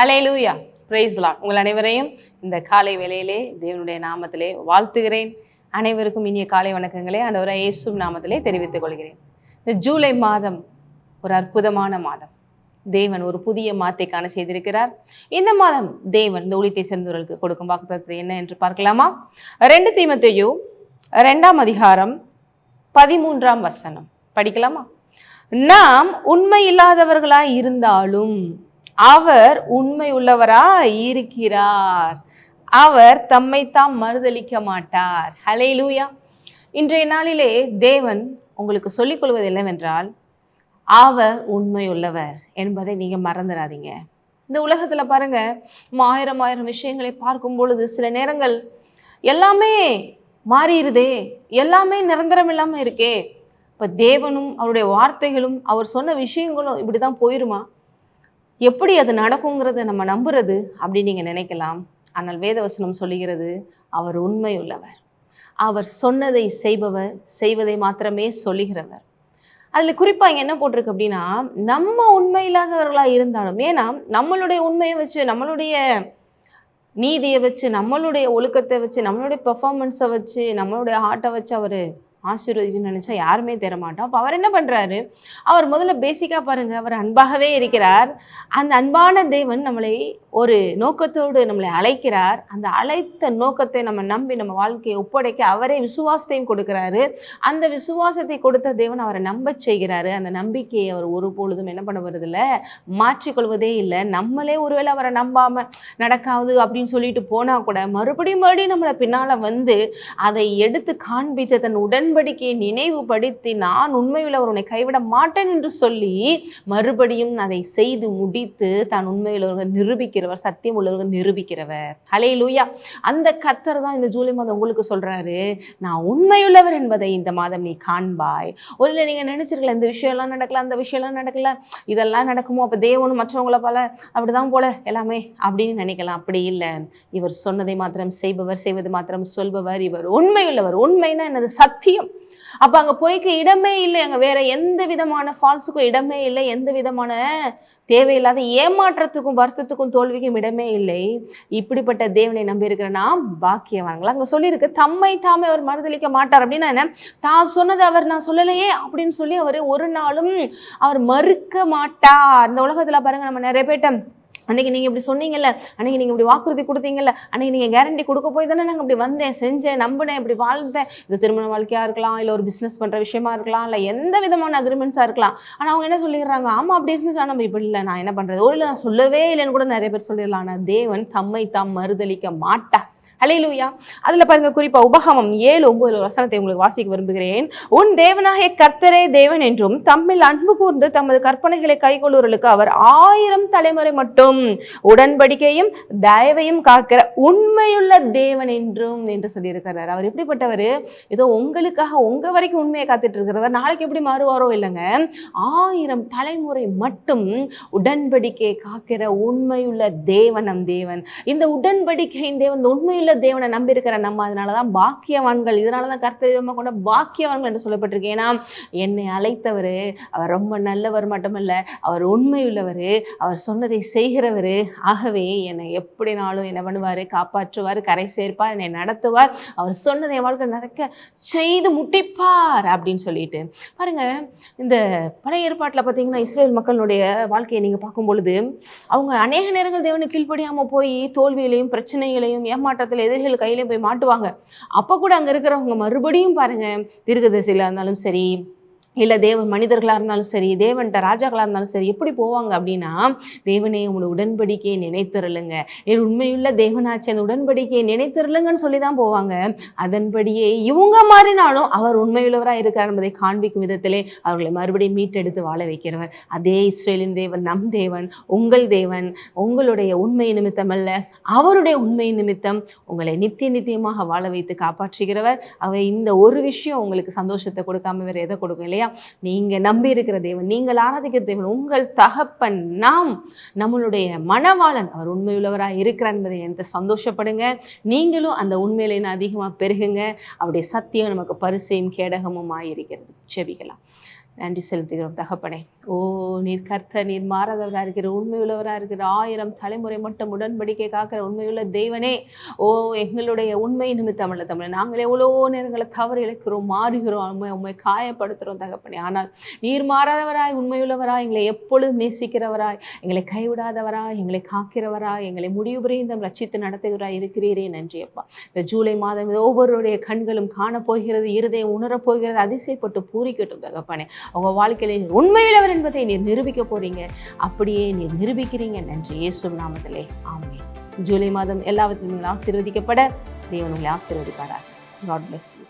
ஹலே லூயா பிரைஸ்லான் உங்கள் அனைவரையும் இந்த காலை வேலையிலே தேவனுடைய நாமத்திலே வாழ்த்துகிறேன். அனைவருக்கும் இனிய காலை வணக்கங்களே அந்தவரை இயேசு நாமத்திலே தெரிவித்துக் கொள்கிறேன். இந்த ஜூலை மாதம் ஒரு அற்புதமான மாதம். தேவன் ஒரு புதிய மாத்தை காண செய்திருக்கிறார். இந்த மாதம் தேவன் இந்த ஊழியத்தை சேர்ந்தவர்களுக்கு கொடுக்கும் வாக்குத்தத்தை என்ன என்று பார்க்கலாமா? ரெண்டு தீமத்தையோ ரெண்டாம் அதிகாரம் பதிமூன்றாம் வசனம். படிக்கலாமா? நாம் உண்மை இல்லாதவர்களாய் இருந்தாலும் அவர் உண்மை உள்ளவரா இருக்கிறார். அவர் தம்மைத்தான் மறுதளிக்க மாட்டார். ஹலே லூயா இன்றைய நாளிலே தேவன் உங்களுக்கு சொல்லிக் கொள்வது என்னவென்றால் அவர் உண்மையுள்ளவர் என்பதை நீங்கள் மறந்துடாதீங்க. இந்த உலகத்தில் பாருங்க நம்ம ஆயிரம் ஆயிரம் விஷயங்களை பார்க்கும் பொழுது சில நேரங்கள் எல்லாமே மாறிடுதே எல்லாமே நிரந்தரம் இல்லாமல் இருக்கே. இப்போ தேவனும் அவருடைய வார்த்தைகளும் அவர் சொன்ன விஷயங்களும் இப்படி தான் போயிருமா? எப்படி அது நடக்குங்கிறத நம்ம நம்புறது அப்படின்னு நீங்கள் நினைக்கலாம். ஆனால் வேதவசனம் சொல்லுகிறது அவர் உண்மை உள்ளவர் அவர் சொன்னதை செய்பவர் செய்வதை மாத்திரமே சொல்லுகிறவர். அதில் குறிப்பாக இங்கே என்ன போட்டிருக்கு அப்படின்னா நம்ம உண்மை இல்லாதவர்களாக இருந்தாலும் ஏன்னா நம்மளுடைய உண்மையை வச்சு நம்மளுடைய நீதியை வச்சு நம்மளுடைய ஒழுக்கத்தை வச்சு நம்மளுடைய பெர்ஃபார்மன்ஸை வச்சு நம்மளுடைய ஹார்ட்டை வச்சு அவர் ஆசீர்வதிக்கணும்னு நினச்சா யாருமே தரமாட்டோம் அப்போ அவர் என்ன பண்ணுறாரு அவர் முதல்ல பேசிக்காக பாருங்க அவர் அன்பாகவே இருக்கிறார். அந்த அன்பான தேவன் நம்மளை ஒரு நோக்கத்தோடு நம்மளை அழைக்கிறார். அந்த அழைத்த நோக்கத்தை நம்ம நம்பி நம்ம வாழ்க்கையை ஒப்படைக்க அவரே விசுவாசத்தையும் கொடுக்குறாரு. அந்த விசுவாசத்தை கொடுத்த தேவன் அவரை நம்ப செய்கிறாரு. அந்த நம்பிக்கையை அவர் ஒரு பொழுதும் என்ன பண்ண வருதில்ல மாற்றிக்கொள்வதே இல்லை. நம்மளே ஒருவேளை அவரை நம்பாமல் நடக்காது அப்படின்னு சொல்லிட்டு போனால் கூட மறுபடியும் மறுபடியும் நம்மளை பின்னால் வந்து அதை எடுத்து காண்பித்த தன் உடன் உடன்படிக்கையை நினைவுபடுத்தி நான் உண்மையில் உன்னை கைவிட மாட்டேன் என்று சொல்லி மறுபடியும் அதை செய்து முடித்து தான் உண்மையுள்ளவர்கள் நிரூபிக்கிறவர் சத்தியம் உள்ளவர்கள் நிரூபிக்கிறவர். ஹலே லூயா அந்த கத்தர் தான் இந்த ஜூலை மாதம் உங்களுக்கு சொல்றாரு நான் உண்மையுள்ளவர் என்பதை இந்த மாதம் நீ காண்பாய். ஒரு நீங்க நினைச்சிருக்கல இந்த விஷயம்லாம் நடக்கல அந்த விஷயம்லாம் நடக்கல இதெல்லாம் நடக்குமோ அப்போ தேவனும் மற்றவங்கள போல அப்படிதான் போல எல்லாமே அப்படின்னு நினைக்கலாம். அப்படி இல்லை. இவர் சொன்னதை மாத்திரம் செய்பவர் செய்வது மாத்திரம் சொல்பவர் இவர் உண்மையுள்ளவர். உண்மைன்னா என்னது? சத்தியம். அப்ப அங்க போய்க்க இடமே இல்லை. அங்க வேற எந்த விதமான ஃபால்ஸுக்கும் இடமே இல்லை. எந்த விதமான தேவையில்லாத ஏமாற்றத்துக்கும் வருத்தத்துக்கும் தோல்விக்கும் இடமே இல்லை. இப்படிப்பட்ட தேவனை நம்பி இருக்கிற நாம் பாக்கியவான்கள். அங்க சொல்லியிருக்கு தம்மை தாமே அவர் மறுதளிக்க மாட்டார். அப்படின்னா என்ன? தான் சொன்னது அவர் நான் சொல்லலையே அப்படின்னு சொல்லி அவர் ஒரு நாளும் அவர் மறுக்க மாட்டார். இந்த உலகத்துல பாருங்க நம்ம நிறைய பேர்ட்ட அன்றைக்கி நீங்கள் இப்படி சொன்னீங்கல்ல அன்றைக்கி நீங்கள் இப்படி வாக்குறுதி கொடுத்தீங்கல்ல அன்றைக்கி நீங்கள் கேரண்டி கொடுக்க போய் தானே நாங்கள் இப்படி வந்தேன் செஞ்சேன் நம்பினேன் இப்படி வாழ்ந்தேன். இது திருமண வாழ்க்கையாக இருக்கலாம் இல்லை ஒரு பிஸ்னஸ் பண்ணுற விஷயமா இருக்கலாம் இல்லை எந்த விதமான அக்ரிமெண்ட்ஸாக இருக்கலாம். ஆனால் அவங்க என்ன சொல்லிடுறாங்க? ஆமாம் அப்படி இருந்துச்சா? நம்ம இப்படி இல்லை நான் என்ன பண்ணுறது ஒரு நான் சொல்லவே இல்லைன்னு கூட நிறைய பேர் சொல்லிடலாம். ஆனால் தேவன் தம்மை தாம் மறுதளிக்க மாட்டா ஹalleluya அதில் பாருங்க குறிப்பாக உபகமம் ஏழு ஒன்பது வசனத்தை உங்களுக்கு வாசிக்க விரும்புகிறேன். உன் தேவனாகிய கர்த்தரே தேவன் என்றும் தம்மில் அன்பு கூர்ந்து தமது கற்பனைகளை கைக்கொள்ளுவர்களுக்கு அவர் ஆயிரம் தலைமுறை மட்டும் உடன்படிக்கையும் தயவையும் காக்கிற உண்மையுள்ள தேவன் என்றும் என்று சொல்லியிருக்கிறார். அவர் எப்படிப்பட்டவர்? ஏதோ உங்களுக்காக உங்கள் வரைக்கும் உண்மையை காத்துட்டு இருக்கிறவர். நாளைக்கு எப்படி மாறுவாரோ இல்லைங்க. ஆயிரம் தலைமுறை மட்டும் உடன்படிக்கையை காக்கிற உண்மையுள்ள தேவன் நம் தேவன். இந்த உடன்படிக்கையின் தேவன் உண்மையுள்ள உண்மையுள்ள தேவனை நம்பி இருக்கிற நம்ம அதனாலதான் பாக்கியவான்கள். இதனாலதான் கர்த்தவியமா கொண்ட பாக்கியவான்கள் என்று சொல்லப்பட்டிருக்கு. ஏன்னா என்னை அழைத்தவர் அவர் ரொம்ப நல்லவர் மட்டுமல்ல அவர் உண்மை உள்ளவர் அவர் சொன்னதை செய்கிறவர். ஆகவே என்னை எப்படினாலும் என்ன பண்ணுவார்? காப்பாற்றுவார் கரை சேர்ப்பார் என்னை நடத்துவார். அவர் சொன்னதை வாழ்க்கை நடக்க செய்து முட்டிப்பார் அப்படின்னு சொல்லிட்டு. பாருங்க இந்த பழைய ஏற்பாட்டில் பார்த்தீங்கன்னா இஸ்ரேல் மக்களுடைய வாழ்க்கையை நீங்கள் பார்க்கும் பொழுது அவங்க அநேக நேரங்கள் தேவனை கீழ்ப்படியாமல் போய் தோல்வியிலையும் பிரச்சனைகளையும் ஏமாற்றத்தில் எதிரிகள் கையிலையும் போய் மாட்டுவாங்க. அப்போ கூட அங்கே இருக்கிறவங்க மறுபடியும் பாருங்கள் தீர்க்கதரிசியில் இருந்தாலும் சரி இல்லை தேவ மனிதர்களாக இருந்தாலும் சரி தேவன்கிட்ட ராஜாக்களாக இருந்தாலும் சரி எப்படி போவாங்க அப்படின்னா தேவனே உங்களோட உடன்படிக்கையை நினைத்தருளுங்க. என் உண்மையுள்ள தேவனாச்சு அந்த உடன்படிக்கையை நினைத்தருளுங்கன்னு சொல்லி தான் போவாங்க. அதன்படியே இவங்க மாறினாலும் அவர் உண்மையுள்ளவராக இருக்கார் என்பதை காண்பிக்கும் விதத்திலே அவர்களை மறுபடியும் மீட்டெடுத்து வாழ வைக்கிறவர். அதே இஸ்ரேலின் தேவன் நம் தேவன் உங்கள் தேவன் உங்களுடைய உண்மை நிமித்தம் அல்ல அவருடைய உண்மை நிமித்தம் உங்களை நித்திய நித்தியமாக வாழ வைத்து காப்பாற்றுகிறவர். அவர் இந்த ஒரு விஷயம் உங்களுக்கு சந்தோஷத்தை கொடுக்காம வேறு எதை கொடுக்கும் இல்லையா? நீங்க நம்பி இருக்கிற தேவன் நீங்கள் ஆராதிக்கிற தேவன் உங்கள் தகப்பன் நாம் நம்மளுடைய மனவாளன் அவர் உண்மையுள்ளவராக இருக்கிறார் என்பதை என்று சந்தோஷப்படுங்க. நீங்களும் அந்த உண்மையில அதிகமாக பெருகுங்க. அவருடைய சத்தியம் நமக்கு பரிசையும் கேடகமும் இருக்கிறது. செபிக்கலாம். நன்றி செலுத்துகிறோம் தகப்பனே. ஓ நீர் கர்த்த நீர் மாறாதவராக இருக்கிற உண்மையுள்ளவராக இருக்கிற ஆயிரம் தலைமுறை மட்டும் உடன்படிக்கை காக்கிற உண்மையுள்ள தெய்வனே ஓ எங்களுடைய உண்மை நிமித்தம் அல்ல தமிழ் நாங்கள் எவ்வளோ நேரங்களை தவறு இழைக்கிறோம் மாறுகிறோம் உண்மை உண்மை காயப்படுத்துகிறோம் தகப்பனே. ஆனால் நீர் மாறாதவராய் உண்மையுள்ளவராய் எங்களை எப்பொழுதும் நேசிக்கிறவராய் எங்களை கைவிடாதவராய் எங்களை காக்கிறவராய் எங்களை முடிவு புரிந்தும் ரட்சித்து நடத்துகிறாய் இருக்கிறீரே. நன்றி அப்பா. இந்த ஜூலை மாதம் ஒவ்வொருடைய கண்களும் காணப்போகிறது இருதயம் உணரப் போகிறது அதிசயப்பட்டு பூரிக்கட்டும் தகப்பனே. உங்கள் வாழ்க்கையில் நீர் உண்மையுள்ளவர் என்பதை நீர் நிரூபிக்க போறீங்க. அப்படியே நீர் நிரூபிக்கிறீங்க. நன்றி. இயேசு நாமத்திலே. ஜூலை மாதம் எல்லாவற்றிலும் நீங்கள் ஆசீர்வதிக்கப்பட தேவன் உங்களை ஆசீர்வதிப்பாரா காட் பிளஸ் யூ